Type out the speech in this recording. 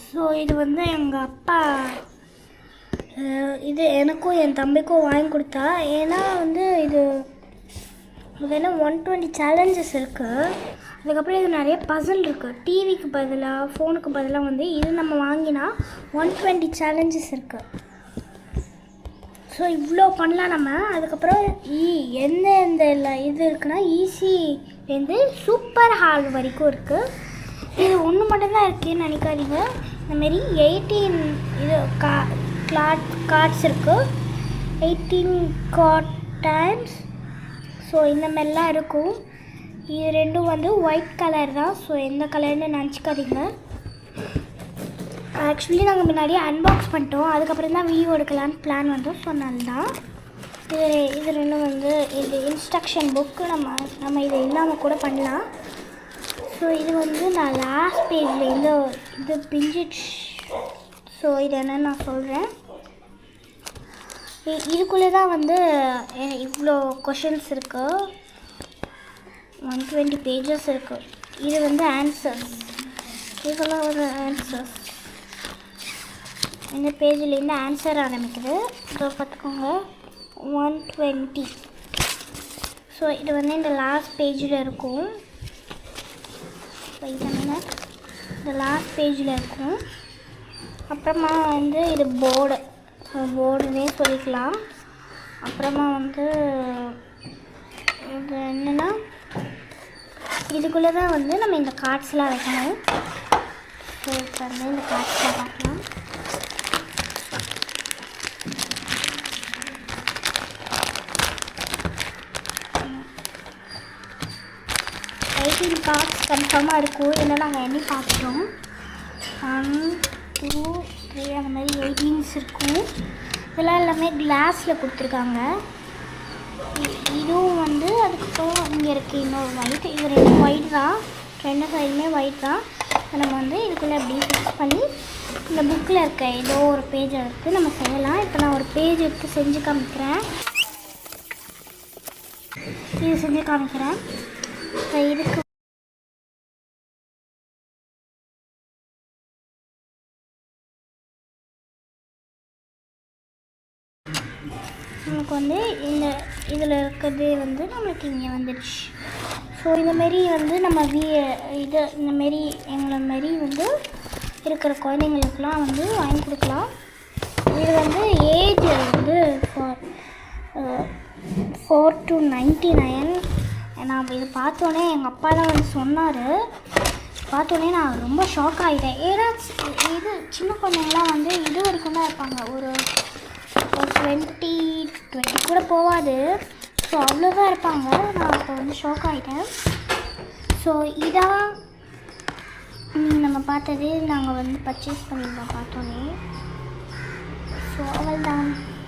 So இது வந்து எங்கள் அப்பா இது எனக்கும் என் தம்பிக்கும் வாங்கி கொடுத்தா. ஏன்னா வந்து இது என்ன ஒன் டுவெண்ட்டி சேலஞ்சஸ் இருக்குது அதுக்கப்புறம் இது நிறைய பசில் இருக்குது டிவிக்கு பதிலாக ஃபோனுக்கு பதிலாக வந்து இது நம்ம வாங்கினா ஒன் டுவெண்ட்டி சேலஞ்சஸ் இருக்குது ஸோ இவ்வளோ பண்ணலாம் நம்ம. அதுக்கப்புறம் e, ஈ எந்த எந்த இல்லை இது இருக்குன்னா ஈஸிலேருந்து சூப்பர் ஹால் வரைக்கும் இருக்குது இது ஒன்று மட்டும்தான் இருக்குன்னு நினைக்காதீங்க. இந்தமாரி எயிட்டீன் இது கா கிளாட் கார்ட்ஸ் இருக்குது எயிட்டீன் கார்ட் டைம்ஸ் ஸோ இந்த மாதிரிலாம் இருக்கும். இது ரெண்டும் வந்து ஒயிட் கலர் தான். ஸோ எந்த கலர்னு நினச்சிக்காதீங்க. ஆக்சுவலி நாங்கள் முன்னாடியே அன்பாக்ஸ் பண்ணிட்டோம். அதுக்கப்புறம் தான் வீடியோ எடுக்கலான்னு பிளான் வந்தோம். ஸோ நல்லதான் இது இது ரெண்டும் வந்து இது இன்ஸ்ட்ரக்ஷன் புக்கு நம்ம நம்ம இதை இல்லாமல் கூட பண்ணலாம். ஸோ இது வந்து நான் லாஸ்ட் பேஜில் இந்த இது பிஞ்சிட் ஸோ இது என்னன்னு நான் சொல்கிறேன் இதுக்குள்ளே தான் வந்து இவ்வளோ கொஷின்ஸ் இருக்குது ஒன் டுவெண்ட்டி பேஜஸ் இருக்குது இது வந்து ஆன்சர்ஸ் இதெல்லாம் ஒரு ஆன்சர்ஸ் இந்த பேஜ்லேருந்து ஆன்சர் ஆரம்பிக்குது. ஸோ பார்த்துக்கோங்க. ஒன் டுவெண்ட்டி ஸோ இது வந்து இந்த லாஸ்ட் பேஜில் இருக்கும். Wait இந்த லாஸ்ட் பேஜில் இருக்கும். அப்புறமா வந்து இது போர்டு போர்டுனே சொல்லிக்கலாம். அப்புறமா வந்து இது என்னென்னா இதுக்குள்ளே தான் வந்து நம்ம இந்த கார்ட்ஸ்லாம் வைக்கணும். ஸோ இப்போ வந்து இந்த கார்ட்ஸ்லாம் பார்க்கலாம். ஃபிஃப்டீன் கார்ட்ஸ் கன்ஃபார்மாக இருக்கும் ஏன்னா நாங்கள் எண்ணி பார்த்துட்டோம். ஒன் டூ த்ரீ அந்த மாதிரி எயிட்டீன்ஸ் இருக்கும் இதெல்லாம் எல்லாமே கிளாஸில் கொடுத்துருக்காங்க. இதுவும் வந்து அதுக்கப்புறம் இங்கே இருக்குது இன்னொரு ஒயிட் இது ரெண்டு ஒயிட் தான். ரெண்டு சைடுமே ஒயிட் தான். நம்ம வந்து இதுக்குள்ளே அப்படி ஃபிக்ஸ் பண்ணி இந்த புக்கில் இருக்க ஏதோ ஒரு பேஜை எடுத்து நம்ம செய்யலாம். இப்போ நான் ஒரு பேஜ் எடுத்து செஞ்சு காமிக்கிறேன். இது செஞ்சு காமிக்கிறேன். இப்போ இதுக்கு நமக்கு வந்து இந்த இதில் இருக்கிறது வந்து நம்மளுக்கு இங்கே வந்துடுச்சு ஸோ இந்தமாரி வந்து நம்ம வீ இது இந்தமாரி எங்களை மாரி வந்து இருக்கிற குழந்தைங்களுக்குலாம் வந்து வாங்கி கொடுக்கலாம். இது வந்து ஏஜ் வந்து for four to ninety nine நான் இது பார்த்தோன்னே எங்கள் அப்பா தான் வந்து சொன்னார். பார்த்தோன்னே நான் ரொம்ப ஷாக் ஆகிட்டேன் ஏன்னா இது சின்ன குழந்தைங்களாம் வந்து இது வரைக்கும் தான் இருப்பாங்க. ஒரு ஒரு டுவெண்ட்டி டுவெண்ட்டி கூட போகாது ஸோ அவ்வளோதான் இருப்பாங்க. நான் அப்போ வந்து ஷாக் ஆகிட்டேன் ஸோ இதான் நம்ம பார்த்தது நாங்கள் வந்து பர்ச்சேஸ் பண்ணியிருந்தோம் பார்த்தோன்னே. ஸோ அவள் தான்